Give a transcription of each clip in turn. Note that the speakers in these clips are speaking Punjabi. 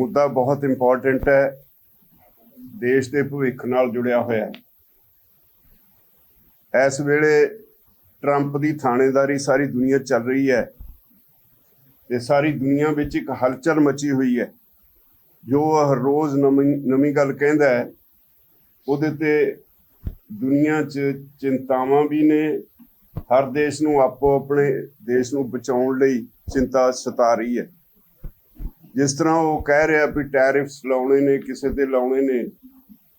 ਮੁੱਦਾ ਬਹੁਤ ਇੰਪੋਰਟੈਂਟ ਹੈ। ਦੇਸ਼ ਦੇ ਭਵਿੱਖ ਨਾਲ ਜੁੜਿਆ ਹੋਇਆ ਹੈ। ਇਸ ਵੇਲੇ ਟਰੰਪ ਦੀ ਥਾਣੇਦਾਰੀ ਸਾਰੀ ਦੁਨੀਆ ਚੱਲ ਰਹੀ ਹੈ ਤੇ ਸਾਰੀ ਦੁਨੀਆ ਵਿੱਚ ਇੱਕ ਹਲਚਲ ਮਚੀ ਹੋਈ ਹੈ। ਜੋ ਹਰ ਰੋਜ਼ ਨਵੀਂ ਨਵੀਂ ਗੱਲ ਕਹਿੰਦਾ ਹੈ, ਉਹਦੇ ਤੇ ਦੁਨੀਆ 'ਚ ਚਿੰਤਾਵਾਂ ਵੀ ਨੇ। ਹਰ ਦੇਸ਼ ਨੂੰ ਆਪੋ ਆਪਣੇ ਦੇਸ਼ ਨੂੰ ਬਚਾਉਣ ਲਈ ਚਿੰਤਾ ਸਤਾ ਰਹੀ ਹੈ। ਜਿਸ ਤਰ੍ਹਾਂ ਉਹ ਕਹਿ ਰਿਹਾ ਵੀ ਟੈਰਿਫਸ ਲਾਉਣੇ ਨੇ, ਕਿਸੇ ਤੇ ਲਾਉਣੇ ਨੇ,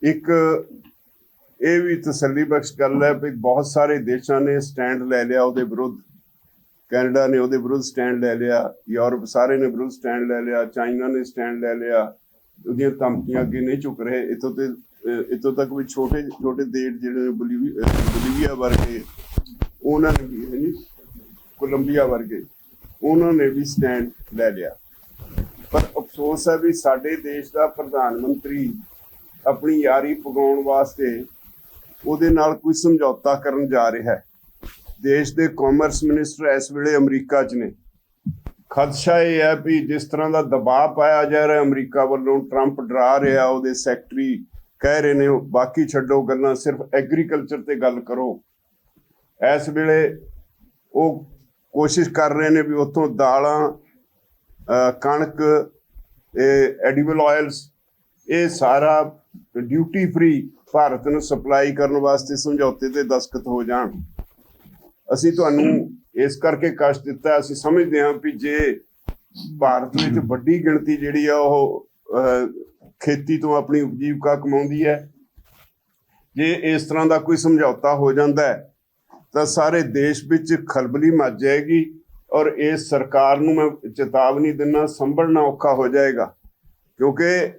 ਇੱਕ ਇਹ ਵੀ ਤਸੱਲੀ ਬਖਸ਼ ਗੱਲ ਹੈ ਵੀ ਬਹੁਤ ਸਾਰੇ ਦੇਸ਼ਾਂ ਨੇ ਸਟੈਂਡ ਲੈ ਲਿਆ ਉਹਦੇ ਵਿਰੁੱਧ। ਕੈਨੇਡਾ ਨੇ ਉਹਦੇ ਵਿਰੁੱਧ ਸਟੈਂਡ ਲੈ ਲਿਆ, ਯੂਰਪ ਸਾਰੇ ਨੇ ਵਿਰੁੱਧ ਸਟੈਂਡ ਲੈ ਲਿਆ, ਚਾਈਨਾ ਨੇ ਸਟੈਂਡ ਲੈ ਲਿਆ, ਉਹਦੀਆਂ ਧਮਕੀਆਂ ਅੱਗੇ ਨਹੀਂ ਝੁਕ ਰਹੇ। ਇਤੋਂ ਤੇ, ਅਹ ਇੱਥੋਂ ਤੱਕ ਵੀ ਛੋਟੇ ਛੋਟੇ ਦੇਸ਼ ਜਿਹੜੇ ਨੇ, ਬੋਲੀਵੀ- ਬੋਲੀਵੀਆ ਵਰਗੇ, ਉਹਨਾਂ ਨੇ ਵੀ ਕੋਲੰਬੀਆ ਵਰਗੇ, ਉਹਨਾਂ ਨੇ ਵੀ ਸਟੈਂਡ ਲੈ ਲਿਆ। ਅਫਸੋਸ ਹੈ ਵੀ ਸਾਡੇ ਦੇਸ਼ ਦਾ ਪ੍ਰਧਾਨ ਮੰਤਰੀ ਆਪਣੀ ਯਾਰੀ ਪਗਾਉਣ ਵਾਸਤੇ ਉਹਦੇ ਨਾਲ ਕੋਈ ਸਮਝੌਤਾ ਕਰਨ ਜਾ ਰਿਹਾ ਹੈ। ਦੇਸ਼ ਦੇ ਕਾਮਰਸ ਮਿਨਿਸਟਰ ਇਸ ਵੇਲੇ ਅਮਰੀਕਾ 'ਚ ਨੇ। ਖਦਸ਼ਾ ਇਹ ਹੈ ਵੀ ਜਿਸ ਤਰ੍ਹਾਂ ਦਾ ਦਬਾਅ ਪਾਇਆ ਜਾ ਰਿਹਾ ਅਮਰੀਕਾ ਵੱਲੋਂ ਟਰੰਪ ਡਰਾ ਰਿਹਾ, ਉਹਦੇ ਸੈਕਟਰੀ ਕਹਿ ਰਹੇ ਨੇ, ਬਾਕੀ ਛੱਡੋ ਗੱਲਾਂ, ਸਿਰਫ ਐਗਰੀਕਲਚਰ ਤੇ ਗੱਲ ਕਰੋ। ਇਸ ਵੇਲੇ ਉਹ ਕੋਸ਼ਿਸ਼ ਕਰ ਰਹੇ ਨੇ ਵੀ ਉੱਥੋਂ ਦਾਲਾਂ, ਅਹ ਕਣਕ ਇਹ ਐਡੀਬਲ ਆਇਲਸ ਇਹ ਸਾਰਾ ਡਿਊਟੀ ਫ੍ਰੀ ਭਾਰਤ ਨੂੰ ਸਪਲਾਈ ਕਰਨ ਵਾਸਤੇ ਸਮਝੌਤੇ ਤੇ ਦਸਖਤ ਹੋ ਜਾਣ। ਅਸੀਂ ਤੁਹਾਨੂੰ ਇਸ ਕਰਕੇ ਕਸ਼ਟ ਦਿੱਤਾ, ਅਸੀਂ ਸਮਝਦੇ ਹਾਂ ਵੀ ਜੇ ਭਾਰਤ ਵਿੱਚ ਵੱਡੀ ਗਿਣਤੀ ਜਿਹੜੀ ਆ ਉਹ ਖੇਤੀ ਤੋਂ ਆਪਣੀ ਉਪਜੀਵਕਾ ਕਮਾਉਂਦੀ ਹੈ, ਜੇ ਇਸ ਤਰ੍ਹਾਂ ਦਾ ਕੋਈ ਸਮਝੌਤਾ ਹੋ ਜਾਂਦਾ ਹੈ, ਤਾਂ ਸਾਰੇ ਦੇਸ਼ ਵਿੱਚ ਖਲਬਲੀ ਮਚ ਜਾਏਗੀ। ਔਰ ਇਸ ਸਰਕਾਰ ਨੂੰ ਮੈਂ ਚੇਤਾਵਨੀ ਦਿੰਨਾ, ਸੰਭਲਣਾ ਔਖਾ ਹੋ ਜਾਏਗਾ। ਕਿਉਂਕਿ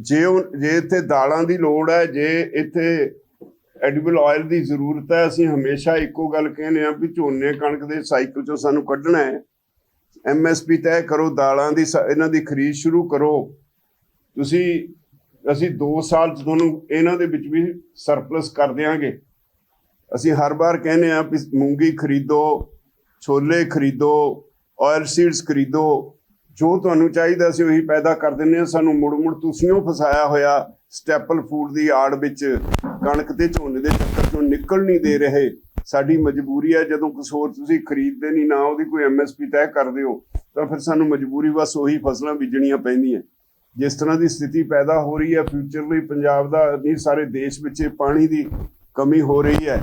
ਜੇ ਉਹ- ਜੇ ਇੱਥੇ ਦਾਲਾਂ ਦੀ ਲੋੜ ਹੈ, ਜੇ ਇੱਥੇ ਐਡੀਬਲ ਆਇਲ ਦੀ ਜ਼ਰੂਰਤ ਹੈ, ਅਸੀਂ ਹਮੇਸ਼ਾ ਇੱਕੋ ਗੱਲ ਕਹਿੰਦੇ ਆ ਵੀ ਝੋਨੇ ਕਣਕ ਦੇ ਸਾਈਕਲ ਚੋਂ ਸਾਨੂੰ ਕੱਢਣਾ ਹੈ। ਐਮਐਸਪੀ ਤੈਅ ਕਰੋ, ਦਾਲਾਂ ਦੀ ਸ- ਇਹਨਾਂ ਦੀ ਖਰੀਦ ਸ਼ੁਰੂ ਕਰੋ। ਤੁਸੀਂ, ਅਸੀਂ 2 ਸਾਲ ਚ ਤੁਹਾਨੂੰ ਇਹਨਾਂ ਦੇ ਵਿੱਚ ਵੀ ਸਰਪਲਸ ਕਰ ਦਿਆਂਗੇ। ਅਸੀਂ ਹਰ ਵਾਰ ਕਹਿੰਦੇ ਆ ਵੀ ਮੂੰਗੀ ਖਰੀਦੋ ਛੋਲੇ ਖਰੀਦੋ ਆਇਲ ਸੀਡਸ ਖਰੀਦੋ, ਜੋ ਤੁਹਾਨੂੰ ਚਾਹੀਦਾ ਸੀ ਉਹੀ ਪੈਦਾ ਕਰ ਦਿੰਦੇ ਆ ਸਾਨੂੰ ਮੁੜ ਮੁੜ ਤੁਸੀਂ ਉਹ ਫਸਾਇਆ ਹੋਇਆ ਸਟੈਪਲ ਫੂਡ ਦੀ ਆੜ ਵਿੱਚ ਕਣਕ ਤੇ ਝੋਨੇ ਦੇ ਚੱਕਰ ਚੋਂ ਨਿਕਲ ਨਹੀਂ ਦੇ ਰਹੇ। ਸਾਡੀ ਮਜਬੂਰੀ ਹੈ, ਜਦੋਂ ਕੁਝ ਹੋਰ ਤੁਸੀਂ ਖਰੀਦਦੇ ਨਹੀਂ, ਨਾ ਉਹਦੀ ਕੋਈ ਐਮਐਸਪੀ ਤੈਅ ਕਰਦੇ ਹੋ, ਤਾਂ ਫਿਰ ਸਾਨੂੰ ਮਜਬੂਰੀ ਬਸ ਉਹੀ ਫਸਲਾਂ ਬੀਜਣੀਆਂ ਪੈਂਦੀਆਂ। ਜਿਸ ਤਰ੍ਹਾਂ ਦੀ ਸਥਿਤੀ ਪੈਦਾ ਹੋ ਰਹੀ ਹੈ ਫਿਊਚਰ ਲਈ ਪੰਜਾਬ ਦਾ ਨਹੀਂ, ਸਾਰੇ ਦੇਸ਼ ਵਿੱਚ ਪਾਣੀ ਦੀ ਕਮੀ ਹੋ ਰਹੀ ਹੈ।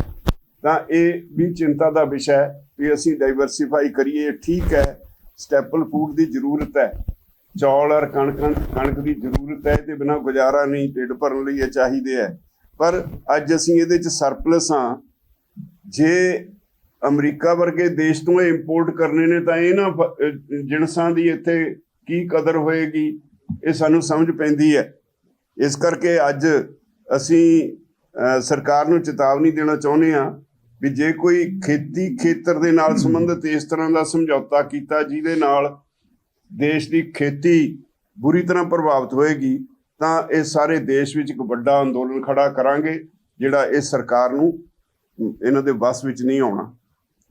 ਤਾਂ ਇਹ ਵੀ ਚਿੰਤਾ ਦਾ ਵਿਸ਼ਾ ਹੈ ਵੀ ਅਸੀਂ ਡਾਈਵਰਸਿਫਾਈ ਕਰੀਏ ਠੀਕ ਹੈ ਸਟੈਪਲ ਫੂਡ ਦੀ ਜ਼ਰੂਰਤ ਹੈ, ਚੌਲ ਔਰ ਕਣਕ ਕਣਕ ਦੀ ਜ਼ਰੂਰਤ ਹੈ ਤੇ ਬਿਨਾ ਗੁਜ਼ਾਰਾ ਨਹੀਂ, ਢਿੱਡ ਭਰਨ ਲਈ ਇਹ ਚਾਹੀਦੇ ਹੈ। ਪਰ ਅੱਜ ਅਸੀਂ ਇਹਦੇ ਚ ਸਰਪਲਸ ਹਾਂ। ਜੇ ਅਮਰੀਕਾ ਵਰਗੇ ਦੇਸ਼ ਤੋਂ ਇਹ ਇੰਪੋਰਟ ਕਰਨੇ ਨੇ, ਤਾਂ ਇਹਨਾਂ ਫ- ਜਿਣਸਾਂ ਦੀ ਇੱਥੇ ਕੀ ਕਦਰ ਹੋਏਗੀ, ਇਹ ਸਾਨੂੰ ਸਮਝ ਪੈਂਦੀ ਹੈ। ਇਸ ਕਰਕੇ ਅੱਜ ਅਸੀਂ ਸਰਕਾਰ ਨੂੰ ਚੇਤਾਵਨੀ ਦੇਣਾ ਚਾਹੁੰਦੇ ਹਾਂ ਵੀ ਜੇ ਕੋਈ ਖੇਤੀ ਖੇਤਰ ਦੇ ਨਾਲ ਸੰਬੰਧਿਤ ਇਸ ਤਰ੍ਹਾਂ ਦਾ ਸਮਝੌਤਾ ਕੀਤਾ ਜਿਹਦੇ ਨਾਲ ਦੇਸ਼ ਦੀ ਖੇਤੀ ਬੁਰੀ ਤਰ੍ਹਾਂ ਪ੍ਰਭਾਵਿਤ ਹੋਏਗੀ, ਤਾਂ ਇਹ ਸਾਰੇ ਦੇਸ਼ ਵਿੱਚ ਇੱਕ ਵੱਡਾ ਅੰਦੋਲਨ ਖੜਾ ਕਰਾਂਗੇ, ਜਿਹੜਾ ਇਹ ਸਰਕਾਰ ਨੂੰ ਇਹਨਾਂ ਦੇ ਵੱਸ ਵਿੱਚ ਨਹੀਂ ਆਉਣਾ।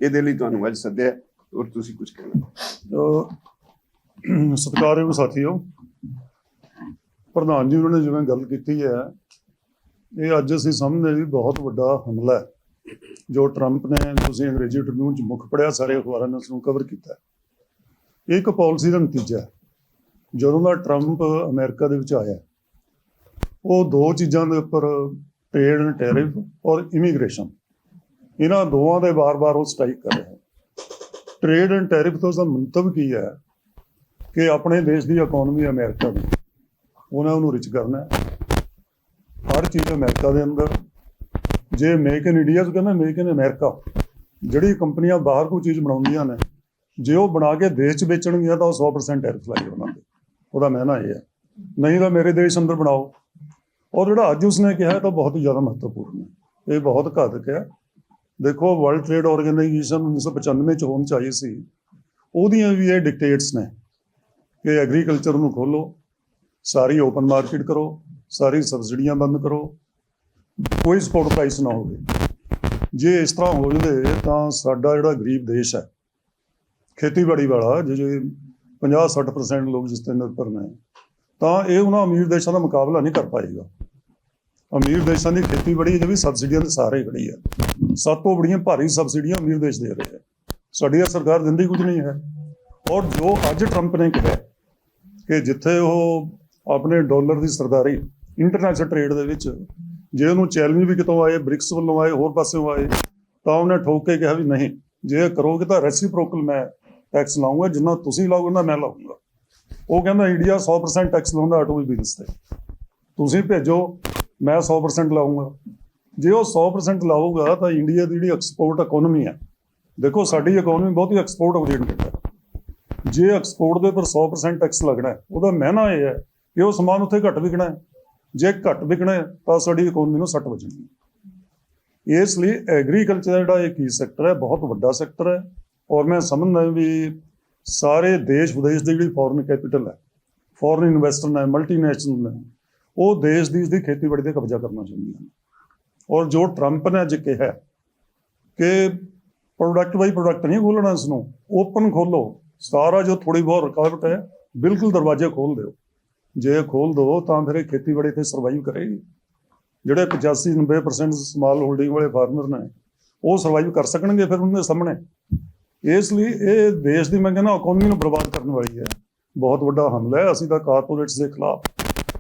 ਇਹਦੇ ਲਈ ਤੁਹਾਨੂੰ ਅੱਜ ਸੱਦਿਆ। ਔਰ ਤੁਸੀਂ ਕੁਝ ਕਹਿਣਾ? ਅਹ, ਸਤਿਕਾਰਯੋਗ ਸਾਥੀਓ, ਪ੍ਰਧਾਨ ਜੀ ਉਹਨਾਂ ਨੇ ਜਿਵੇਂ ਗੱਲ ਕੀਤੀ ਹੈ, ਇਹ ਅੱਜ ਅਸੀਂ ਸਮਝਦੇ ਵੀ ਬਹੁਤ ਵੱਡਾ ਹਮਲਾ ਹੈ। ਜੋ ਟਰੰਪ ਨੇ ਤੁਸੀਂ ਅੰਗਰੇਜ਼ੀ ਟ੍ਰਿਬਿਊਨ ਚ ਮੁੱਖ ਪੜਿਆ ਸਾਰੇ ਅਖਬਾਰਾਂ ਨੇ ਉਸ ਨੂੰ ਕਵਰ ਕੀਤਾ। ਇਹ ਇੱਕ ਪਾਲਿਸੀ ਦਾ ਨਤੀਜਾ ਹੈ। ਜਦੋਂ ਦਾ ਟਰੰਪ ਅਮਰੀਕਾ ਦੇ ਵਿੱਚ ਆਇਆ, ਉਹ ਦੋ ਚੀਜ਼ਾਂ ਦੇ ਉੱਪਰ ਟ੍ਰੇਡ ਐਂਡ ਟੈਰਿਫ ਔਰ ਇਮੀਗ੍ਰੇਸ਼ਨ ਇਹਨਾਂ ਦੋਵਾਂ ਦੇ ਵਾਰ-ਵਾਰ ਉਹ ਸਟ੍ਰਾਈਕ ਕਰ ਰਿਹਾ ਹੈ ਟ੍ਰੇਡ ਐਂਡ ਟੈਰਿਫ ਤੋਂ ਉਸਦਾ ਮੰਤਵ ਕੀ ਹੈ ਕਿ ਆਪਣੇ ਦੇਸ਼ ਦੀ ਇਕਨੋਮੀ ਅਮਰੀਕਾ ਦੀ, ਉਹਨਾਂ ਨੂੰ ਰਿਚ ਕਰਨਾ ਹੈ। ਹਰ ਚੀਜ਼ ਅਮਰੀਕਾ ਦੇ ਅੰਦਰ ਜੇ ਮੇਕ ਇਨ ਇੰਡੀਆ ਤੋਂ ਕਹਿੰਦਾ ਮੇਕ ਇਨ ਅਮਰੀਕਾ ਜਿਹੜੀ ਕੰਪਨੀਆਂ ਬਾਹਰ ਕੋਈ ਚੀਜ਼ ਬਣਾਉਂਦੀਆਂ ਨੇ, ਜੇ ਉਹ ਬਣਾ ਕੇ ਦੇਸ਼ 'ਚ ਵੇਚਣਗੀਆਂ, ਤਾਂ ਉਹ 100% ਟੈਰਿਫ ਲਾਈ ਉਹਨਾਂ ਤੇ ਉਹਦਾ ਮਹਿਨਾ ਇਹ ਹੈ। ਨਹੀਂ ਤਾਂ ਮੇਰੇ ਦੇਸ਼ ਅੰਦਰ ਬਣਾਓ। ਔਰ ਜਿਹੜਾ ਅੱਜ ਉਸਨੇ ਕਿਹਾ ਤਾਂ ਬਹੁਤ ਹੀ ਜ਼ਿਆਦਾ ਮਹੱਤਵਪੂਰਨ ਹੈ। ਇਹ ਬਹੁਤ ਘਾਤਕ ਹੈ। ਦੇਖੋ ਵਰਲਡ ਟ੍ਰੇਡ ਆਰਗੇਨਾਈਜੇਸ਼ਨ 1995 ਚ ਹੋਣ ਚਾਹੀਏ ਸੀ। ਉਹਦੀਆਂ ਵੀ ਇਹ ਡਿਕਟੇਟਸ ਨੇ ਕਿ ਐਗਰੀਕਲਚਰ ਨੂੰ ਖੋਲੋ ਸਾਰੀ ਓਪਨ ਮਾਰਕੀਟ ਕਰੋ, ਸਾਰੀ ਸਬਸਿਡੀਆਂ ਬੰਦ ਕਰੋ ਕੋਈ ਸਪੋਰਟ ਪ੍ਰਾਈਸ ਨਾ ਹੋਵੇ। ਜੇ ਇਸ ਤਰ੍ਹਾਂ ਹੋ ਜਵੇ ਤਾਂ ਸਾਡਾ ਜਿਹੜਾ ਗਰੀਬ ਦੇਸ਼ ਹੈ, ਖੇਤੀਬਾੜੀ ਵਾਲਾ, ਜੇ ਜੇ 50-60% ਲੋਕ ਜਿਸ ਤੇ ਨਿਰਭਰ ਨੇ, ਤਾਂ ਇਹ ਉਹਨਾਂ ਅਮੀਰ ਦੇਸ਼ਾਂ ਦਾ ਮੁਕਾਬਲਾ ਨਹੀਂ ਕਰ ਪਾਏਗਾ। ਅਮੀਰ ਦੇਸ਼ਾਂ ਦੀ ਖੇਤੀਬਾੜੀ ਜੇ ਸਬਸਿਡੀਆਂ ਦੇ ਸਾਰੇ ਖੜੀ ਹੈ। ਸਭ ਤੋਂ ਬੜੀਆਂ ਭਾਰੀ ਸਬਸਿਡੀਆਂ ਅਮੀਰ ਦੇਸ਼ ਦੇ ਰਹੇ ਹੈ। ਸਾਡੀ ਸਰਕਾਰ ਦਿੰਦੀ ਕੁਝ ਨਹੀਂ ਹੈ। ਔਰ ਜੋ ਅੱਜ ਟਰੰਪ ਨੇ ਕਿਹਾ ਕਿ ਜਿੱਥੇ ਉਹ ਆਪਣੇ ਡਾਲਰ ਦੀ ਸਰਦਾਰੀ ਇੰਟਰਨੈਸ਼ਨਲ ਟ੍ਰੇਡ ਦੇ ਵਿੱਚ ਜੇ ਉਹਨੂੰ ਚੈਲੰਜ ਵੀ ਕਿਤੋਂ ਆਏ, ਬ੍ਰਿਕਸ ਵੱਲੋਂ ਆਏ, ਹੋਰ ਪਾਸਿਓਂ ਆਏ, ਤਾਂ ਉਹਨੇ ਠੋਕ ਕੇ ਕਿਹਾ ਵੀ ਨਹੀਂ। ਜੇ ਕਰੋਗੇ ਤਾਂ ਰੈਸਿਪਰੋਕਲ ਮੈਂ ਟੈਕਸ ਲਾਉਂਗਾ ਜਿੰਨਾ ਤੁਸੀਂ ਲਾਓਗੇ ਨਾ ਮੈਂ ਲਾਉਂਗਾ ਉਹ ਕਹਿੰਦਾ, ਇੰਡੀਆ 100% ਟੈਕਸ ਲਾਉਂਦਾ ਆਟੋਮੋਬਾਈਲਸ ਤੇ। ਤੁਸੀਂ ਭੇਜੋ, ਮੈਂ 100% ਲਾਉਂਗਾ ਜੇ ਉਹ 100% ਲਾਊਗਾ, ਤਾਂ ਇੰਡੀਆ ਦੀ ਜਿਹੜੀ ਐਕਸਪੋਰਟ ਇਕਨੋਮੀ ਹੈ, ਦੇਖੋ ਸਾਡੀ ਇਕਨੋਮੀ ਬਹੁਤੀ ਐਕਸਪੋਰਟ ਓਰੀਐਂਟਡ ਹੈ ਜੇ ਐਕਸਪੋਰਟ ਦੇ ਉੱਪਰ 100% ਟੈਕਸ ਲੱਗਣਾ ਉਹਦਾ ਮਹਿਨਾ ਇਹ ਹੈ ਕਿ ਉਹ ਸਮਾਨ ਉੱਥੇ ਘੱਟ ਵਿਕਣਾ ਹੈ। ਜੇ ਘੱਟ ਵਿਕਣਾ ਹੈ, ਤਾਂ ਸਾਡੀ ਇਕਨੋਮੀ ਨੂੰ ਸੱਟ ਵੱਜਣੀ ਇਸ ਲਈ ਐਗਰੀਕਲਚਰ ਜਿਹੜਾ ਇਹ ਕੀ ਸੈਕਟਰ ਹੈ ਬਹੁਤ ਵੱਡਾ ਸੈਕਟਰ ਹੈ। ਔਰ ਮੈਂ ਸਮਝਦਾ ਵੀ ਸਾਰੇ ਦੇਸ਼ ਵਿਦੇਸ਼ ਦੀ ਜਿਹੜੀ ਫੋਰਨ ਕੈਪੀਟਲ ਹੈ ਫੋਰਨ ਇਨਵੈਸਟਰ ਨੇ ਮਲਟੀਨੈਸ਼ਨਲ ਨੇ ਉਹ ਦੇਸ਼ ਦੀ ਇਸ ਦੀ ਖੇਤੀਬਾੜੀ ਤੇ ਕਬਜ਼ਾ ਕਰਨਾ ਚਾਹੁੰਦੀਆਂ ਨੇ। ਔਰ ਜੋ ਟਰੰਪ ਨੇ ਅੱਜ ਕਿਹਾ ਕਿ ਪ੍ਰੋਡਕਟ ਬਾਈ ਪ੍ਰੋਡਕਟ ਨਹੀਂ ਖੋਲਣਾ ਇਸ ਨੂੰ ਓਪਨ ਖੋਲੋ ਸਾਰਾ ਜੋ ਥੋੜੀ ਬਹੁਤ ਰੁਕਾਵਟ ਹੈ ਬਿਲਕੁਲ ਦਰਵਾਜ਼ੇ ਖੋਲ ਦਿਓ। ਜੇ ਖੋਲ ਦਿਓ ਤਾਂ ਫਿਰ ਇਹ ਖੇਤੀਬਾੜੀ ਤੇ ਸਰਵਾਈਵ ਕਰੇਗੀ। ਜਿਹੜੇ 85 90% ਸਮਾਲ ਹੋਲਡਿੰਗ ਵਾਲੇ ਫਾਰਮਰ ਨੇ, ਉਹ ਸਰਵਾਈਵ ਕਰ ਸਕਣਗੇ ਫਿਰ ਉਹਨਾਂ ਦੇ ਸਾਹਮਣੇ। ਇਸ ਲਈ ਇਹ ਦੇਸ਼ ਦੀ ਮੈਂ ਕਹਿੰਦਾ ਇਕਨੋਮੀ ਨੂੰ ਬਰਬਾਦ ਕਰਨ ਵਾਲੀ ਹੈ। ਬਹੁਤ ਵੱਡਾ ਹਮਲਾ ਹੈ। ਅਸੀਂ ਤਾਂ ਕਾਰਪੋਰੇਟਸ ਦੇ ਖਿਲਾਫ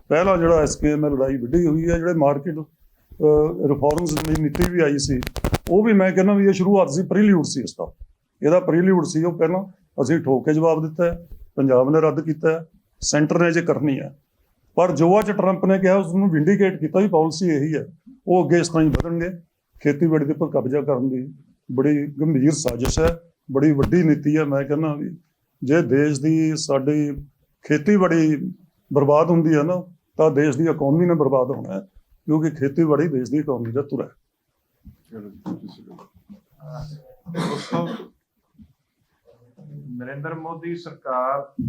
ਪਹਿਲਾ ਜਿਹੜਾ ਐਸਕੇਐਮ ਲੜਾਈ ਵਿੱਢੀ ਹੋਈ ਹੈ, ਜਿਹੜੇ ਮਾਰਕੀਟ ਰਿਫਾਰਮਸ ਦੀ ਨੀਤੀ ਵੀ ਆਈ ਸੀ, ਉਹ ਵੀ ਮੈਂ ਕਹਿੰਦਾ ਵੀ ਇਹ ਸ਼ੁਰੂਆਤ ਸੀ ਪ੍ਰੀਲਿਊਡ ਸੀ ਇਸ ਦਾ। ਇਹਦਾ ਪ੍ਰੀਲਿਊਡ ਸੀ ਉਹ ਪਹਿਲਾਂ ਅਸੀਂ ਠੋਕ ਕੇ ਜਵਾਬ ਦਿੱਤਾ ਪੰਜਾਬ ਨੇ ਰੱਦ ਕੀਤਾ ਸੈਂਟਰ ਨੇ ਜੇ ਕਰਨੀ ਹੈ ਪਰ ਜੋ ਅੱਜ ਟਰੰਪ ਨੇ ਕਿਹਾ ਉਸ ਨੂੰ ਵਿੰਡੀਕੇਟ ਕੀਤਾ ਵੀ ਪਾਲਿਸੀ ਇਹੀ ਹੈ ਉਹ ਅੱਗੇ ਇਸ ਤਰ੍ਹਾਂ ਹੀ ਵਧਣਗੇ। ਖੇਤੀਬਾੜੀ ਦੇ ਉੱਪਰ ਕਬਜ਼ਾ ਕਰਨ ਦੀ ਬੜੀ ਗੰਭੀਰ ਸਾਜ਼ਿਸ਼ ਹੈ। ਬੜੀ ਵੱਡੀ ਨੀਤੀ ਹੈ ਮੈਂ ਕਹਿੰਦਾ ਵੀ ਜੇ ਦੇਸ਼ ਦੀ ਸਾਡੀ ਖੇਤੀਬਾੜੀ ਬਰਬਾਦ ਹੁੰਦੀ ਹੈ ਨਾ, ਤਾਂ ਦੇਸ਼ ਦੀ ਇਕਨੋਮੀ ਨੇ ਬਰਬਾਦ ਹੋਣਾ ਹੈ। ਕਿਉਂਕਿ ਖੇਤੀਬਾੜੀ ਦੇਸ਼ ਦੀ ਇਕਨੋਮੀ ਦਾ ਧੁਰਾ ਹੈ। ਨਰਿੰਦਰ ਮੋਦੀ ਸਰਕਾਰ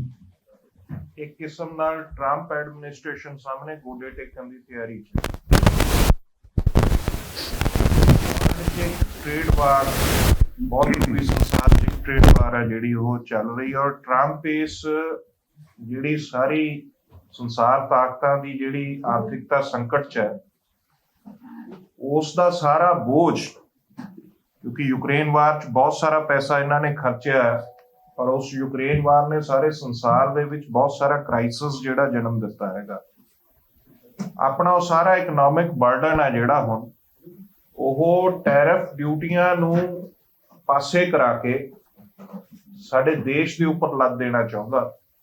ਇੱਕ ਕਿਸਮ ਨਾਲ ਟਰੰਪ ਐਡਮਿਨਿਸਟ੍ਰੇਸ਼ਨ ਸਾਹਮਣੇ ਗੋਡੇ ਟੇਕਣ ਦੀ ਤਿਆਰੀ 'ਚ। ਹੈ ਟ੍ਰੇਡ ਵਾਰ ਬਹੁਤ ਹੀ ਪੂਰੀ ਟ੍ਰੇਡ ਵਾਰ ਹੈ ਜਿਹੜੀ ਉਹ ਚੱਲ ਰਹੀ ਹੈ ਔਰ ਟਰੰਪ ਇਸ ਜਿਹੜੀ ਸਾਰੀ ਸੰਸਾਰ ਤਾਕਤਾਂ ਦੀ ਜਿਹੜੀ ਆਰਥਿਕਤਾ ਸੰਕਟ 'ਚ ਹੈ ਉਸ ਦਾ ਸਾਰਾ ਬੋਝ, ਕਿਉਂਕਿ ਯੂਕਰੇਨ ਵਾਰ 'ਚ ਬਹੁਤ ਸਾਰਾ ਪੈਸਾ ਇਹਨਾਂ ਨੇ ਖਰਚਿਆ ਹੈ ਪਰ ਉਸ ਯੂਕਰੇਨ ਵਾਰ ਨੇ ਸਾਰੇ ਸੰਸਾਰ ਦੇ ਵਿੱਚ ਬਹੁਤ ਸਾਰਾ ਕ੍ਰਾਈਸਿਸ ਜਿਹੜਾ ਜਨਮ ਦਿੱਤਾ ਹੈਗਾ। ਆਪਣਾ ਉਹ ਸਾਰਾ ਇਕਨੋਮਿਕ ਬਰਡਨ ਹੈ ਜਿਹੜਾ ਹੁਣ, ਉਹ ਟੈਰਿਫ ਡਿਊਟੀਆਂ ਨੂੰ ਪਾਸੇ ਕਰਾ ਕੇ ਸਾਡੇ ਦੇਸ਼ ਦੇ ਉੱਪਰ ਲੱਦ ਦੇਣਾ ਚਾਹੁੰਦਾ,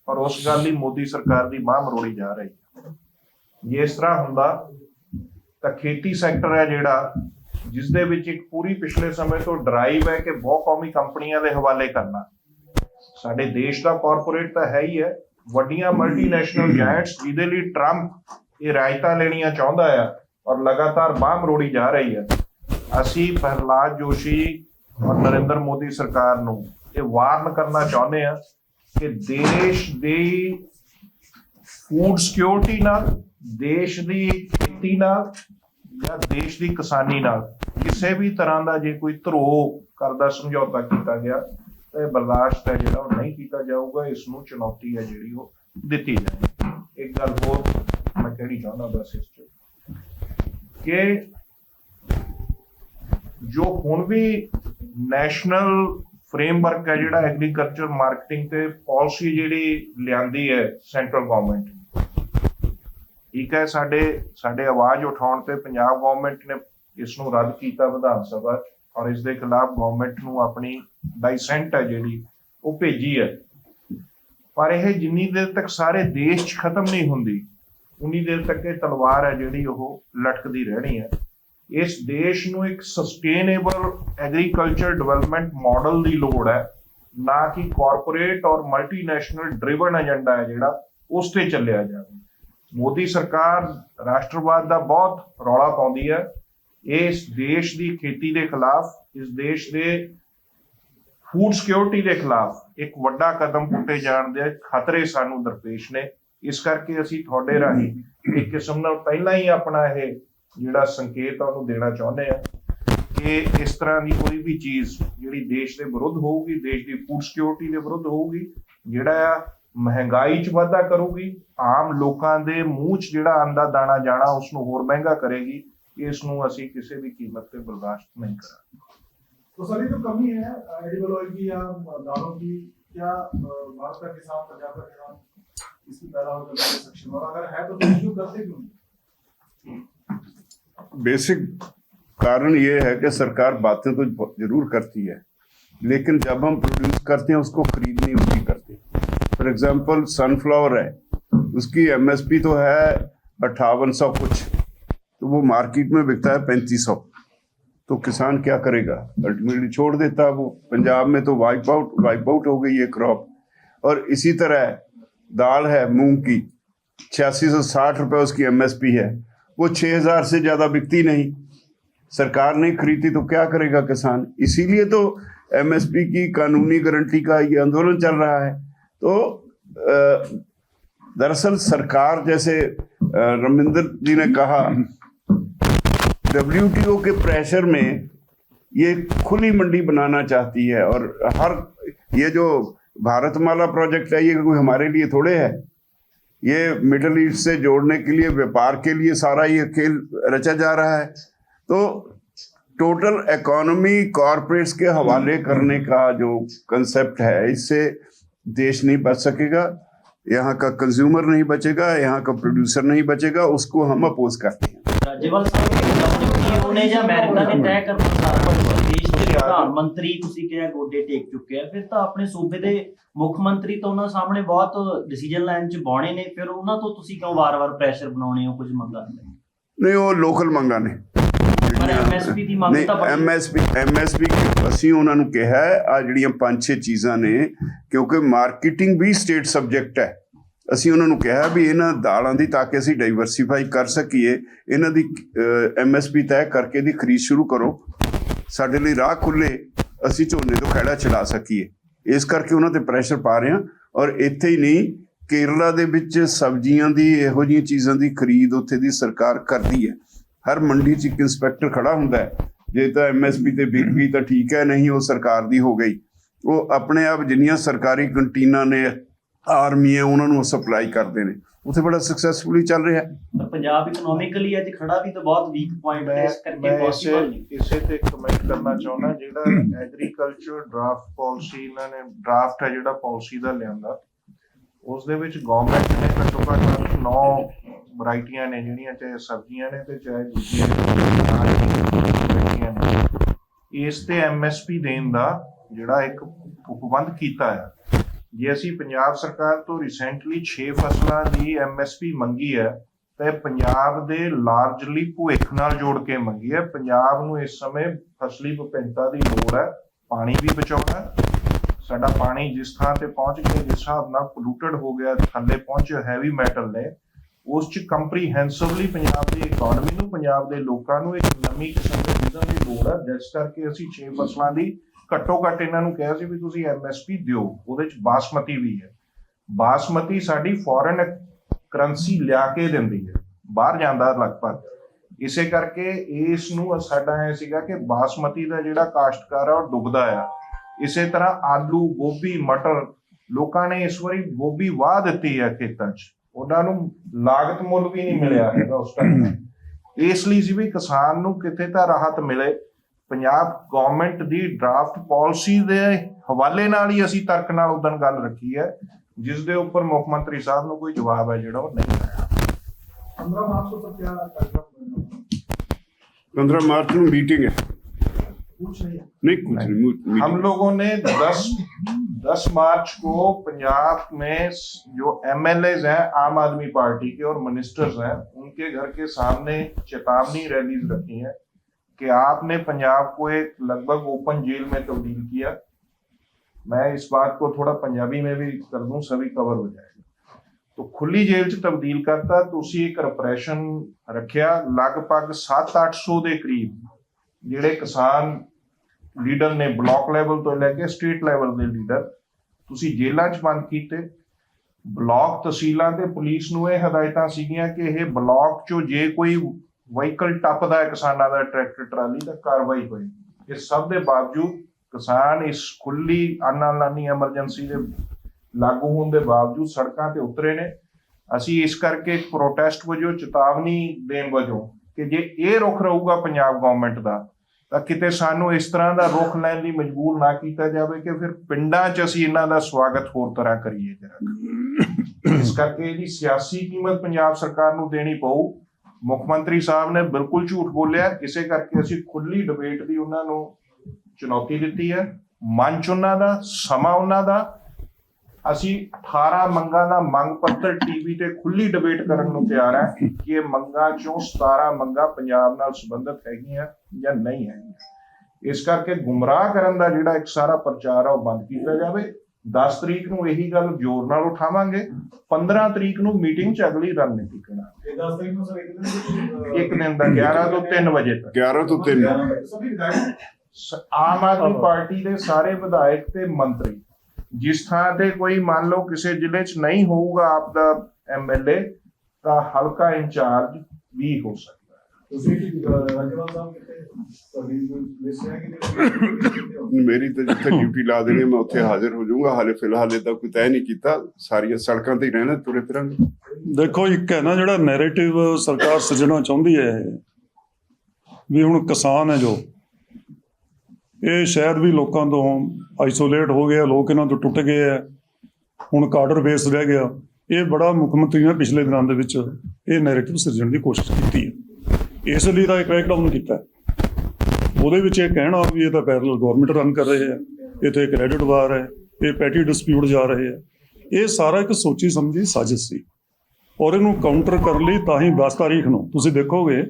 ਪਰ ਉਸ ਗੱਲ ਲਈ ਮੋਦੀ ਸਰਕਾਰ ਦੀ ਬਾਹ ਮਰੋੜੀ ਜਾ ਰਹੀ ਹੈ। ਜੇ ਇਸ ਤਰ੍ਹਾਂ ਹੁੰਦਾ ਤਾਂ ਖੇਤੀ ਸੈਕਟਰ ਹੈ ਜਿਹੜਾ ਜਿਸ ਦੇ ਵਿੱਚ ਇੱਕ ਪੂਰੀ ਪਿਛਲੇ ਸਮੇਂ ਤੋਂ ਡਰਾਈਵ ਹੈ ਕਿ ਬਹੁ ਕੌਮੀ ਕੰਪਨੀਆਂ ਦੇ ਹਵਾਲੇ ਕਰਨਾ। ਸਾਡੇ ਦੇਸ਼ ਦਾ ਕਾਰਪੋਰੇਟ ਤਾਂ ਹੈ ਹੀ ਹੈ। ਵੱਡੀਆਂ ਮਲਟੀਨੈਸ਼ਨਲ ਜਾਇੰਟਸ ਜਿਹਦੇ ਲਈ ਟਰੰਪ ਇਹ ਰਾਇਤਾ ਲੈਣੀਆਂ ਚਾਹੁੰਦਾ ਆ ਔਰ ਲਗਾਤਾਰ ਬਾਹ ਮਰੋੜੀ ਜਾ ਰਹੀ ਹੈ। ਅਸੀਂ ਪ੍ਰਹਲਾਦ ਜੋਸ਼ੀ ਔਰ ਨਰਿੰਦਰ ਮੋਦੀ ਸਰਕਾਰ ਨੂੰ ਇਹ ਵਾਰਨ ਕਰਨਾ ਚਾਹੁੰਦੇ ਹਾਂ ਕਿ ਦੇਸ਼ ਦੀ ਫੂਡ ਸਿਕਿਉਰਿਟੀ ਨਾਲ, ਦੇਸ਼ ਦੀ ਖੇਤੀ ਨਾਲ ਜਾਂ ਦੇਸ਼ ਦੀ ਕਿਸਾਨੀ ਨਾਲ ਕਿਸੇ ਵੀ ਤਰ੍ਹਾਂ ਦਾ ਜੇ ਕੋਈ ਧਰੋਹ ਕਰਦਾ, ਸਮਝੌਤਾ ਕੀਤਾ ਗਿਆ ਬਰਦਾਸ਼ਤ ਹੈ ਜਿਹੜਾ ਉਹ ਨਹੀਂ ਕੀਤਾ ਜਾਊਗਾ, ਇਸ ਨੂੰ ਚੁਣੌਤੀ ਹੈ ਜਿਹੜੀ ਉਹ ਦਿੱਤੀ ਜਾਏ ਇੱਕ ਗੱਲ ਹੋਰ ਮੈਂ ਕਹਿਣੀ ਚਾਹੁੰਦਾ ਬਸ ਇਸ ਚ ਕਿ ਜੋ ਹੁਣ ਵੀ ਨੈਸ਼ਨਲ ਫਰੇਮਵਰਕ ਹੈ ਜਿਹੜਾ ਐਗਰੀਕਲਚਰ ਮਾਰਕੀਟਿੰਗ ਤੇ ਪਾਲਿਸੀ ਜਿਹੜੀ ਲਿਆਂਦੀ ਹੈ ਸੈਂਟਰਲ ਗਵਰਨਮੈਂਟ ਠੀਕ ਹੈ, ਸਾਡੇ ਸਾਡੇ ਆਵਾਜ਼ ਉਠਾਉਣ ਤੇ ਪੰਜਾਬ ਗਵਰਨਮੈਂਟ ਨੇ ਇਸ ਨੂੰ ਰੱਦ ਕੀਤਾ ਵਿਧਾਨ ਸਭਾ 'ਚ। ਔਰ ਇਸ ਦੇ ਖਿਲਾਫ ਗਵਰਨਮੈਂਟ ਨੂੰ ਆਪਣੀ ਡਾਈਸੈਂਟ ਹੈ ਜਿਹੜੀ, ਉਹ ਭੇਜੀ ਹੈ। ਪਰ ਇਹ ਜਿੰਨੀ ਦੇਰ ਤੱਕ ਸਾਰੇ ਦੇਸ਼ 'ਚ ਖਤਮ ਨਹੀਂ ਹੁੰਦੀ, ਉਨੀ ਦੇਰ ਤੱਕ ਇਹ ਤਲਵਾਰ ਹੈ ਜਿਹੜੀ ਉਹ ਲਟਕਦੀ ਰਹਿਣੀ ਹੈ। ਇਸ ਦੇਸ਼ ਨੂੰ ਇੱਕ ਸਸਟੇਨੇਬਲ ਐਗਰੀਕਲਚਰ ਡਿਵੈਲਪਮੈਂਟ ਮਾਡਲ ਦੀ ਲੋੜ ਹੈ, ਨਾ ਕਿ ਕਾਰਪੋਰੇਟ ਔਰ ਮਲਟੀਨੈਸ਼ਨਲ ਡਰਿਵਨ ਏਜੰਡਾ ਹੈ ਜਿਹੜਾ ਉਸ ਤੇ ਚੱਲਿਆ ਜਾਵੇ। ਮੋਦੀ ਸਰਕਾਰ ਰਾਸ਼ਟਰਵਾਦ ਦਾ ਬਹੁਤ ਰੌਲਾ ਪਾਉਂਦੀ ਹੈ। ਇਸ ਦੇਸ਼ ਦੀ ਖੇਤੀ ਦੇ ਖਿਲਾਫ, ਇਸ ਦੇਸ਼ ਦੇ ਫੂਡ ਸਿਕਿਉਰਿਟੀ ਦੇ ਖਿਲਾਫ ਇੱਕ ਵੱਡਾ ਕਦਮ ਪੁੱਟੇ ਜਾਣ ਦੇ ਖਤਰੇ ਸਾਨੂੰ ਦਰਪੇਸ਼ ਨੇ। ਇਸ ਕਰਕੇ ਅਸੀਂ ਤੁਹਾਡੇ ਰਾਹੀਂ ਇੱਕ ਕਿਸਮ ਨਾਲ ਪਹਿਲਾਂ ਹੀ ਆਪਣਾ ਇਹ ਜਿਹੜਾ ਸੰਕੇਤ ਆ ਉਹਨੂੰ ਦੇਣਾ ਚਾਹੁੰਦੇ ਆ ਕਿ ਇਸ ਤਰ੍ਹਾਂ ਦੀ ਕੋਈ ਵੀ ਚੀਜ਼ ਜਿਹੜੀ ਦੇਸ਼ ਦੇ ਵਿਰੁੱਧ ਹੋਊਗੀ, ਦੇਸ਼ ਦੀ ਫੂਡ ਸਿਕਿਉਰਿਟੀ ਦੇ ਵਿਰੁੱਧ ਹੋਊਗੀ, ਜਿਹੜਾ ਆ ਮਹਿੰਗਾਈ 'ਚ ਵਾਧਾ ਕਰੂਗੀ, ਆਮ ਲੋਕਾਂ ਦੇ ਮੂੰਹ 'ਚ ਜਿਹੜਾ ਆਂਦਾ ਦਾਣਾ ਜਾਣਾ ਉਸ ਨੂੰ ਹੋਰ ਮਹਿੰਗਾ ਕਰੇਗੀ ਇਸ ਨੂੰ ਅਸੀਂ ਕਿਸੇ ਵੀ ਕੀਮਤ ਤੇ ਬਰਦਾਸ਼ਤ ਨਹੀਂ ਕਰਾਂਗੇ तो सर ये जो कमी है एडिबल ऑयल की या दालों की क्या अ, भारत का किसान पंजाब का किसान इसकी पैदावार करने में सक्षम है? और अगर है तो फिर क्यों करते क्यों नहीं? बेसिक कारण ये है कि सरकार बातें तो जरूर करती है लेकिन जब हम प्रोड्यूस करते हैं उसको खरीद नहीं उसकी करते फॉर एग्जांपल सनफ्लावर है उसकी एमएसपी तो है अट्ठावन सौ कुछ तो वो मार्केट में बिकता है पैंतीस सौ। तो किसान क्या करेगा? अल्टीमेटली छोड़ देता है वो। पंजाब में तो वाइप आउट वाइप आउट हो गई है क्रॉप और इसी तरह दाल है, मूंग की। छियासी सौ साठ रुपए उसकी एमएसपी है। वो छह हज़ार से ज़्यादा बिकती नहीं। सरकार नहीं खरीदी तो क्या करेगा किसान? इसीलिए तो एमएसपी की कानूनी गारंटी का ये आंदोलन चल रहा है। तो दरअसल सरकार जैसे रविंद्र जी ने कहा डब्ल्यूटीओ के प्रेशर में ये खुली मंडी बनाना चाहती है और हर, ये जो भारतमाला प्रोजेक्ट है, ये कोई हमारे लिए थोड़े है? ये मिडल ईस्ट से जोड़ने के लिए, व्यापार के लिए सारा ये खेल रचा जा रहा है। तो टोटल इकोनॉमी कॉरपोरेट्स के हवाले करने का जो कंसेप्ट है, इससे देश नहीं बच सकेगा, यहाँ का कंज्यूमर नहीं बचेगा, यहाँ का प्रोड्यूसर नहीं बचेगा, उसको हम अपोज करते हैं। ਨੇ ਜਾਂ ਅਮਰੀਕਾ ਨੇ ਤੈਅ ਕਰਨਾ ਸਾਰਾ ਕੁਝ ਦੇਸ਼ ਦੇ ਪ੍ਰਧਾਨ ਮੰਤਰੀ ਤੁਸੀਂ ਕਿਹਾ ਗੋਡੇ ਟੇਕ ਚੁੱਕੇ ਆ ਫਿਰ ਤਾਂ ਆਪਣੇ ਸੂਬੇ ਦੇ ਮੁੱਖ ਮੰਤਰੀ ਤਾਂ ਉਹਨਾਂ ਸਾਹਮਣੇ ਬਹੁਤ ਡਿਸੀਜਨ ਲੈਣ ਚ ਬਾਉਣੇ ਨੇ ਫਿਰ ਉਹਨਾਂ ਤੋਂ ਤੁਸੀਂ ਕਿਉਂ ਵਾਰ-ਵਾਰ ਪ੍ਰੈਸ਼ਰ ਬਣਾਉਣੇ ਹੋ ਕੁਝ ਮੰਗਾਂ ਨਹੀਂ ਉਹ ਲੋਕਲ ਮੰਗਾਂ ਨੇ। ਪਰ MSP ਦੀ ਮੰਗ ਤਾਂ ਐਮਐਸਪੀ ਐਮਐਸਪੀ ਅਸੀਂ ਉਹਨਾਂ ਨੂੰ ਕਿਹਾ ਆ ਜਿਹੜੀਆਂ ਪੰਜ ਛੇ ਚੀਜ਼ਾਂ ਨੇ ਕਿਉਂਕਿ ਮਾਰਕੀਟਿੰਗ ਵੀ ਸਟੇਟ ਸਬਜੈਕਟ ਹੈ। ਅਸੀਂ ਉਹਨਾਂ ਨੂੰ ਕਿਹਾ ਵੀ ਇਹਨਾਂ ਦਾਲਾਂ ਦੀ ਤਾਂ ਕਿ ਅਸੀਂ ਡਾਈਵਰਸਿਫਾਈ ਕਰ ਸਕੀਏ, ਇਹਨਾਂ ਦੀ ਐਮਐਸਪੀ ਤੈਅ ਕਰਕੇ ਦੀ ਖਰੀਦ ਸ਼ੁਰੂ ਕਰੋ। ਸਾਡੇ ਲਈ ਰਾਹ ਖੁੱਲੇ ਅਸੀਂ ਝੋਨੇ ਤੋਂ ਖਹਿੜਾ ਛਡਾ ਸਕੀਏ। ਇਸ ਕਰਕੇ ਉਹਨਾਂ ਤੇ ਪ੍ਰੈਸ਼ਰ ਪਾ ਰਹੇ ਹਾਂ ਔਰ ਇੱਥੇ ਹੀ ਨਹੀਂ, ਕੇਰਲਾ ਦੇ ਵਿੱਚ ਸਬਜ਼ੀਆਂ ਦੀ, ਇਹੋ ਜਿਹੀਆਂ ਚੀਜ਼ਾਂ ਦੀ ਖਰੀਦ ਉੱਥੇ ਦੀ ਸਰਕਾਰ ਕਰਦੀ ਹੈ। ਹਰ ਮੰਡੀ 'ਚ ਇੱਕ ਇੰਸਪੈਕਟਰ ਖੜਾ ਹੁੰਦਾ ਹੈ। ਜੇ ਤਾਂ ਐਮਐਸਪੀ ਤੇ ਵਿਕ ਗਈ ਤਾਂ ਠੀਕ ਹੈ, ਨਹੀਂ ਉਹ ਸਰਕਾਰ ਦੀ ਹੋ ਗਈ। ਉਹ ਆਪਣੇ ਆਪ ਜਿੰਨੀਆਂ ਸਰਕਾਰੀ ਕੰਟੀਨਾਂ ਨੇ ਆਰਮੀ ਹੈ ਉਹਨਾਂ ਨੂੰ ਸਪਲਾਈ ਕਰਦੇ ਨੇ। ਉੱਥੇ ਬੜਾ ਸਕਸੈਸਫੁਲੀ ਚੱਲ ਰਿਹਾ ਹੈ। ਪੰਜਾਬ ਇਕਨੋਮਿਕਲੀ ਅੱਜ ਖੜਾ ਵੀ ਤਾਂ ਬਹੁਤ ਵੀਕ ਪੁਆਇੰਟ ਹੈ ਇਸ ਕਰਕੇ ਪੋਸੀਬਲ ਨਹੀਂ। ਇਸੇ ਤੇ ਕਮੈਂਟ ਕਰਨਾ ਚਾਹੁੰਦਾ ਜਿਹੜਾ ਐਗਰੀਕਲਚਰ ਡਰਾਫਟ ਪਾਲਿਸੀ ਇਹਨਾਂ ਨੇ ਡਰਾਫਟ ਹੈ ਜਿਹੜਾ ਪਾਲਿਸੀ ਦਾ ਲਿਆਂਦਾ। ਉਸ ਦੇ ਵਿੱਚ ਗਵਰਨਮੈਂਟ ਨੇ ਘੱਟੋ ਘੱਟ 9 ਵੈਰਾਈਟੀਆਂ ਨੇ ਜਿਹੜੀਆਂ ਚਾਹੇ ਸਬਜ਼ੀਆਂ ਨੇ ਤੇ ਚਾਹੇ ਦੂਜੀਆਂ ਵੈਰਾਈਟੀਆਂ ਨੇ। ਇਸ ਤੇ ਐਮਐਸਪੀ ਦੇਣ ਦਾ ਜਿਹੜਾ ਇੱਕ ਉਪਬੰਧ ਕੀਤਾ ਹੈ ਜੇ ਅਸੀਂ ਪੰਜਾਬ ਸਰਕਾਰ ਤੋਂ ਰੀਸੈਂਟਲੀ 6 ਫਸਲਾਂ ਦੀ ਐਮਐਸਪੀ ਮੰਗੀ ਹੈ, ਤੇ ਪੰਜਾਬ ਦੇ ਲਾਰਜਲੀ ਭੁੱਖ ਨਾਲ ਜੋੜ ਕੇ ਮੰਗੀ ਹੈ, ਪੰਜਾਬ ਨੂੰ ਇਸ ਸਮੇਂ ਫਸਲੀ ਵਿਭਿੰਨਤਾ ਦੀ ਲੋੜ ਹੈ, ਪਾਣੀ ਵੀ ਬਚਾਉਣਾ ਸਾਡਾ ਪਾਣੀ ਜਿਸ ਥਾਂ ਤੇ ਪਹੁੰਚ ਗਿਆ, ਜਿਸ ਹਿਸਾਬ ਨਾਲ ਪੋਲੂਟਡ ਹੋ ਗਿਆ, ਥੱਲੇ ਪਹੁੰਚੇ ਹੈਵੀ ਮੈਟਲ ਨੇ, ਉਸ ਚ ਕੰਪਰੀਹੈਂਸਿਵਲੀ ਪੰਜਾਬ ਦੀ ਇਕਨੋਮੀ ਨੂੰ, ਪੰਜਾਬ ਦੇ ਲੋਕਾਂ ਨੂੰ ਇੱਕ ਨਵੀਂ ਕਿਸਮ ਦੇ ਵਿਜ਼ਨ ਦੀ ਲੋੜ ਹੈ। ਜਿਸ ਕਰਕੇ ਅਸੀਂ 6 ਫਸਲਾਂ ਦੀ ਘੱਟੋ ਘੱਟ ਇਹਨਾਂ ਨੂੰ ਕਿਹਾ ਸੀ ਵੀ ਤੁਸੀਂ ਐਮਐਸਪੀ ਦਿਓ, ਉਹਦੇ ਚ ਬਾਸਮਤੀ ਵੀ ਹੈ। ਬਾਸਮਤੀ ਸਾਡੀ ਫੋਰਨ ਕਰੰਸੀ ਲਿਆ ਕੇ ਦਿੰਦੀ ਹੈ, ਬਾਹਰ ਜਾਂਦਾ ਲਗਭਗ। ਇਸੇ ਕਰਕੇ ਇਸ ਨੂੰ ਸਾਡਾ ਐ ਸੀਗਾ ਕਿ ਬਾਸਮਤੀ ਦਾ ਜਿਹੜਾ ਕਾਸ਼ਤਕਾਰ ਆ, ਉਹ ਡੁੱਬਦਾ ਆ। ਇਸੇ ਤਰ੍ਹਾਂ ਆਲੂ, ਗੋਭੀ, ਮਟਰ, ਲੋਕਾਂ ਨੇ ਇਸ ਵਾਰੀ ਗੋਭੀ ਵਾਹ ਦਿੱਤੀ ਹੈ ਖੇਤਾਂ 'ਚ। ਉਹਨਾਂ ਨੂੰ ਲਾਗਤ ਮੁੱਲ ਵੀ ਨਹੀਂ ਮਿਲਿਆ ਹੈਗਾ ਉਸ ਟਾਈਮ ਇਸ ਲਈ ਸੀ ਵੀ ਕਿਸਾਨ ਨੂੰ ਕਿਤੇ ਤਾਂ ਰਾਹਤ ਮਿਲੇ। ਪੰਜਾਬ ਗਵਰਨਮੈਂਟ ਦੀ ਡਰਾਫਟ ਪਾਲਿਸੀ ਦੇ ਹਵਾਲੇ ਨਾਲ ਹੀ ਅਸੀਂ ਤਰਕ ਨਾਲ ਉਦੋਂ ਗੱਲ ਰੱਖੀ ਹੈ ਜਿਸ ਦੇ ਉੱਪਰ ਮੁੱਖ ਮੰਤਰੀ ਸਾਹਿਬ ਨੂੰ ਕੋਈ ਜਵਾਬ ਹੈ ਜਿਹੜਾ ਉਹ ਨਹੀਂ ਆਇਆ पंद्रह मार्च को तो क्या कार्यक्रम होगा? 15 मार्च ਨੂੰ ਮੀਟਿੰਗ ਹੈ पूछ रही है नहीं कुछ नहीं meeting- हम लोगों ने 10 10 मार्च को पंजाब में जो एमएलए हैं आम आदमी पार्टी के और मिनिस्टर्स हैं उनके घर के सामने चेतावनी रैलीज रखी है कि आपने पंजाब को एक लगभग ओपन जेल में तब्दील किया मैं इस बात को थोड़ा पंजाबी में भी कर दूं सभी कवर हो जाएगा तो खुली जेल ਚ ਤਬਦੀਲ ਕਰਤਾ ਤੁਸੀਂ ਇੱਕ ਰਿਪਰੈਸ਼ਨ ਰੱਖਿਆ ਲਗਭਗ 7-800 ਦੇ ਕਰੀਬ ਜਿਹੜੇ ਕਿਸਾਨ ਲੀਡਰ ਨੇ ਬਲਾਕ ਲੈਵਲ ਤੋਂ ਲੈ ਕੇ ਸਟੇਟ ਲੈਵਲ ਦੇ ਲੀਡਰ ਤੁਸੀਂ ਜੇਲ੍ਹਾਂ 'ਚ ਬੰਦ ਕੀਤੇ ਬਲਾਕ ਤਹਿਸੀਲਾਂ ਤੇ ਪੁਲਿਸ ਨੂੰ ਇਹ ਹਦਾਇਤਾਂ ਸੀਗੀਆਂ ਕਿ ਇਹ ਬਲਾਕ 'ਚੋਂ ਜੇ ਕੋਈ ਵਹੀਕਲ ਟੱਪਦਾ ਹੈ ਕਿਸਾਨਾਂ ਦਾ, ਟਰੈਕਟਰ, ਟਰਾਲੀ ਦਾ, ਕਾਰਵਾਈ ਹੋਏ ਇਹ ਸਭ ਦੇ ਬਾਵਜੂਦ ਕਿਸਾਨ ਇਸ ਖੁੱਲੀ ਅਨਾਲਾਨੀ ਐਮਰਜੈਂਸੀ ਦੇ ਲਾਗੂ ਹੋਣ ਦੇ ਬਾਵਜੂਦ ਸੜਕਾਂ ਤੇ ਉਤਰੇ ਨੇ। ਅਸੀਂ ਇਸ ਕਰਕੇ ਇੱਕ ਪ੍ਰੋਟੈਸਟ ਵਜੋਂ ਚੇਤਾਵਨੀ ਦੇਣ ਵਜੋਂ ਕਿ ਜੇ ਇਹ ਰੁਖ ਰਹੂਗਾ ਪੰਜਾਬ ਗਵਰਨਮੈਂਟ ਦਾ, ਤਾਂ ਕਿਤੇ ਸਾਨੂੰ ਇਸ ਤਰ੍ਹਾਂ ਦਾ ਰੁਖ ਲੈਣ ਲਈ ਮਜਬੂਰ ਨਾ ਕੀਤਾ ਜਾਵੇ ਕਿ ਫਿਰ ਪਿੰਡਾਂ 'ਚ ਅਸੀਂ ਇਹਨਾਂ ਦਾ ਸਵਾਗਤ ਹੋਰ ਤਰ੍ਹਾਂ ਕਰੀਏ ਜਰਾ ਇਸ ਕਰਕੇ ਇਹਦੀ ਸਿਆਸੀ ਕੀਮਤ ਪੰਜਾਬ ਸਰਕਾਰ ਨੂੰ ਦੇਣੀ ਪਊ। ਮੁੱਖ ਮੰਤਰੀ ਸਾਹਿਬ ਨੇ ਬਿਲਕੁਲ ਝੂਠ ਬੋਲਿਆ। ਇਸੇ ਕਰਕੇ ਅਸੀਂ ਖੁੱਲੀ ਡਿਬੇਟ ਦੀ ਉਹਨਾਂ ਨੂੰ ਚੁਣੌਤੀ ਦਿੱਤੀ ਹੈ। ਮੰਚ ਉਹਨਾਂ ਦਾ, ਸਮਾਂ ਉਹਨਾਂ ਦਾ। ਅਸੀਂ 18 ਮੰਗਾਂ ਦਾ ਮੰਗ ਪੱਤਰ ਟੀਵੀ ਤੇ ਖੁੱਲੀ ਡਿਬੇਟ ਕਰਨ ਨੂੰ ਤਿਆਰ ਹੈ ਕਿ ਇਹ ਮੰਗਾਂ ਚੋਂ 17 ਮੰਗਾਂ ਪੰਜਾਬ ਨਾਲ ਸੰਬੰਧਿਤ ਹੈਗੀਆਂ ਜਾਂ ਨਹੀਂ ਹੈਗੀਆਂ। ਇਸ ਕਰਕੇ ਗੁੰਮਰਾਹ ਕਰਨ ਦਾ ਜਿਹੜਾ ਇੱਕ ਸਾਰਾ ਪ੍ਰਚਾਰ ਆ ਉਹ ਬੰਦ ਕੀਤਾ ਜਾਵੇ। 10 ਤਰੀਕ ਨੂੰ ਇਹੀ ਗੱਲ ਜ਼ੋਰ ਨਾਲ ਉਠਾਵਾਂਗੇ 15 ਤਰੀਕ ਨੂੰ ਮੀਟਿੰਗ ਚ ਅਗਲੀ ਰਣਨੀਤੀ ਕਰਾਂਗੇ 10 ਤਰੀਕ ਨੂੰ ਸਰ ਇੱਕ ਦਿਨ ਇੱਕ ਦਿਨ ਦਾ 11 ਤੋਂ 3 ਵਜੇ ਤੱਕ। 11 ਤੋਂ 3 ਆਮ ਆਦਮੀ ਪਾਰਟੀ ਦੇ ਸਾਰੇ ਵਿਧਾਇਕ ਤੇ ਮੰਤਰੀ ਜਿਸ ਥਾਂ ਤੇ ਕੋਈ ਮੰਨ ਲਓ ਕਿਸੇ ਜ਼ਿਲ੍ਹੇ 'ਚ ਨਹੀਂ ਹੋਊਗਾ ਆਪ ਦਾ ਐਮਐਲਏ ਤਾਂ ਹਲਕਾ ਇੰਚਾਰਜ ਵੀ ਹੋ ਸਕਦਾ। ਮੇਰੀ ਤਾਂ ਜਿੱਥੇ ਡਿਊਟੀ ਲਾ ਦੇਣੀ ਮੈਂ ਉੱਥੇ ਹਾਜ਼ਰ ਹੋ ਜਾਊਂਗਾ। ਹਾਲੇ ਫਿਲਹਾਲ ਇਹਦਾ ਕੋਈ ਤੈਅ ਨਹੀਂ ਕੀਤਾ। ਸਾਰੀਆਂ ਸੜਕਾਂ ਤੇ ਰਹਿਣਾ ਤੁਰੇ ਫਿਰਾਂਗੇ। ਦੇਖੋ ਇੱਕ ਹੈ ਨਾ ਜਿਹੜਾ ਨੈਰੇਟਿਵ ਸਰਕਾਰ ਸਿਰਜਣਾ ਚਾਹੁੰਦੀ ਹੈ ਵੀ ਹੁਣ ਕਿਸਾਨ ਹੈ ਜੋ ਇਹ ਸ਼ਹਿਰ ਵੀ ਲੋਕਾਂ ਤੋਂ ਆਈਸੋਲੇਟ ਹੋ ਗਿਆ ਲੋਕ ਇਹਨਾਂ ਤੋਂ ਟੁੱਟ ਗਏ ਆ। ਹੁਣ ਕਾਰਡਰ ਬੇਸ ਰਹਿ ਗਿਆ। ਇਹ ਬੜਾ ਮੁੱਖ ਮੰਤਰੀ ਨੇ ਪਿਛਲੇ ਦਿਨਾਂ ਦੇ ਵਿੱਚ ਇਹ ਨੈਰੇਟਿਵ ਸਿਰਜਣ ਦੀ ਕੋਸ਼ਿਸ਼ ਕੀਤੀ ਹੈ। ਇਸ ਲਈ ਤਾਂ ਇੱਕ ਕ੍ਰੈਕਡਾਊਨ ਕੀਤਾ। ਉਹਦੇ ਵਿੱਚ ਇਹ ਕਹਿਣਾ ਵੀ ਇਹ ਤਾਂ ਪੈਰਲਲ ਗਵਰਨਮੈਂਟ ਰਨ ਕਰ ਰਹੇ ਹੈ ਇੱਥੇ ਕ੍ਰੈਡਿਟ ਵਾਰ ਹੈ, ਇਹ ਪੈਟੀ ਡਿਸਪਿਊਟ ਜਾ ਰਹੇ ਹੈ ਇਹ ਸਾਰਾ ਇੱਕ ਸੋਚੀ ਸਮਝੀ ਸਾਜ਼ਿਸ਼ ਸੀ। ਔਰ ਇਹਨੂੰ ਕਾਊਂਟਰ ਕਰਨ ਲਈ ਤਾਂ ਹੀ 10 ਤਾਰੀਖ ਨੂੰ, ਤੁਸੀਂ ਦੇਖੋਗੇ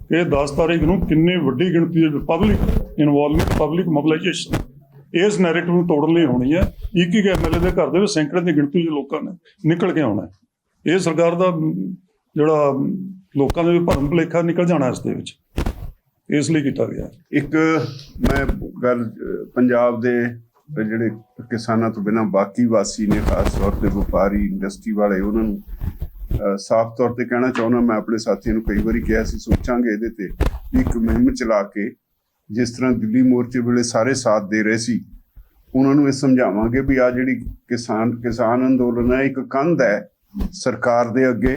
ਕਿ 10 ਤਾਰੀਖ ਨੂੰ ਕਿੰਨੀ ਵੱਡੀ ਗਿਣਤੀ ਦੇ ਪਬਲਿਕ ਇਨਵੋਲਵਮੈਂਟ ਪਬਲਿਕ ਮੋਬਿਲਾਈਜੇਸ਼ਨ ਇਸ ਨੈਰੇਟਿਵ ਨੂੰ ਤੋੜਨ ਲਈ ਹੋਣੀ ਹੈ ਇੱਕ ਇੱਕ ਐਮਐਲਏ ਦੇ ਘਰ ਦੇ ਵਿੱਚ ਸੈਂਕੜੇ ਦੀ ਗਿਣਤੀ ਦੇ ਲੋਕਾਂ ਨੇ ਨਿਕਲ ਕੇ ਆਉਣਾ। ਇਹ ਸਰਕਾਰ ਦਾ ਜਿਹੜਾ ਲੋਕਾਂ ਦੇ ਭਰਮ ਭੁਲੇਖਾ ਨਿਕਲ ਜਾਣਾ ਇਸ ਦੇ ਵਿੱਚ। ਇਸ ਲਈ ਕੀਤਾ ਗਿਆ। ਇੱਕ ਮੈਂ ਗੱਲ, ਪੰਜਾਬ ਦੇ ਜਿਹੜੇ ਕਿਸਾਨਾਂ ਤੋਂ ਬਿਨਾਂ ਬਾਕੀ ਵਾਸੀ ਨੇ, ਖਾਸ ਤੌਰ ਤੇ ਵਪਾਰੀ, ਇੰਡਸਟਰੀ ਵਾਲੇ, ਉਹਨਾਂ ਨੂੰ ਸਾਫ਼ ਤੌਰ ਤੇ ਕਹਿਣਾ ਚਾਹੁੰਦਾ, ਮੈਂ ਆਪਣੇ ਸਾਥੀਆਂ ਨੂੰ ਕਈ ਵਾਰੀ ਕਿਹਾ ਸੀ ਸੋਚਾਂਗੇ ਇਹਦੇ ਤੇ ਵੀ ਇੱਕ ਮੁਹਿੰਮ ਚਲਾ ਕੇ ਜਿਸ ਤਰ੍ਹਾਂ ਦਿੱਲੀ ਮੋਰਚੇ ਵੇਲੇ ਸਾਰੇ ਸਾਥ ਦੇ ਰਹੇ ਸੀ, ਉਹਨਾਂ ਨੂੰ ਇਹ ਸਮਝਾਵਾਂਗੇ ਵੀ ਆ ਜਿਹੜੀ ਕਿਸਾਨ ਕਿਸਾਨ ਅੰਦੋਲਨ ਹੈ, ਇੱਕ ਕੰਧ ਹੈ ਸਰਕਾਰ ਦੇ ਅੱਗੇ।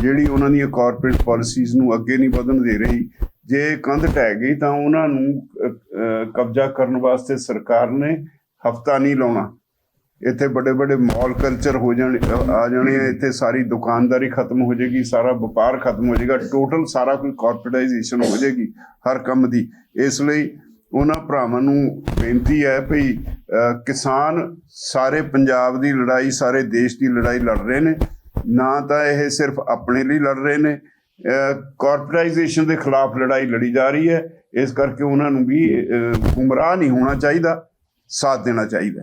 ਜਿਹੜੀ ਉਹਨਾਂ ਦੀਆਂ ਕਾਰਪੋਰੇਟ ਪਾਲਿਸੀਜ਼ ਨੂੰ ਅੱਗੇ ਨਹੀਂ ਵਧਣ ਦੇ ਰਹੀ, ਜੇ ਕੰਧ ਢਹਿ ਗਈ ਤਾਂ ਉਹਨਾਂ ਨੂੰ ਕਬਜ਼ਾ ਕਰਨ ਵਾਸਤੇ ਸਰਕਾਰ ਨੇ ਹਫਤਾ ਨਹੀਂ ਲਾਉਣਾ। ਇੱਥੇ ਵੱਡੇ ਵੱਡੇ ਮਾਲ ਕਲਚਰ ਹੋ ਜਾਣ ਆ ਜਾਣੇ ਇੱਥੇ ਸਾਰੀ ਦੁਕਾਨਦਾਰੀ ਖਤਮ ਹੋ ਜਾਏਗੀ, ਸਾਰਾ ਵਪਾਰ ਖਤਮ ਹੋ ਜਾਏਗਾ ਟੋਟਲ ਸਾਰਾ ਕੋਈ ਕਾਰਪੋਰੇਟਾਈਜੇਸ਼ਨ ਹੋ ਜਾਏਗੀ, ਹਰ ਕੰਮ ਦੀ। ਇਸ ਲਈ ਉਹਨਾਂ ਭਰਾਵਾਂ ਨੂੰ ਬੇਨਤੀ ਹੈ ਭਈ ਕਿਸਾਨ ਸਾਰੇ ਪੰਜਾਬ ਦੀ ਲੜਾਈ, ਸਾਰੇ ਦੇਸ਼ ਦੀ ਲੜਾਈ ਲੜ ਰਹੇ ਨੇ। ਨਾ ਤਾਂ ਇਹ ਸਿਰਫ ਆਪਣੇ ਲਈ ਲੜ ਰਹੇ ਨੇ ਕਾਰਪੋਰੇਟਾਈਜੇਸ਼ਨ ਦੇ ਖਿਲਾਫ ਲੜਾਈ ਲੜੀ ਜਾ ਰਹੀ ਹੈ, ਇਸ ਕਰਕੇ ਉਹਨਾਂ ਨੂੰ ਵੀ ਗੁੰਮਰਾਹ ਨਹੀਂ ਹੋਣਾ ਚਾਹੀਦਾ, ਸਾਥ ਦੇਣਾ ਚਾਹੀਦਾ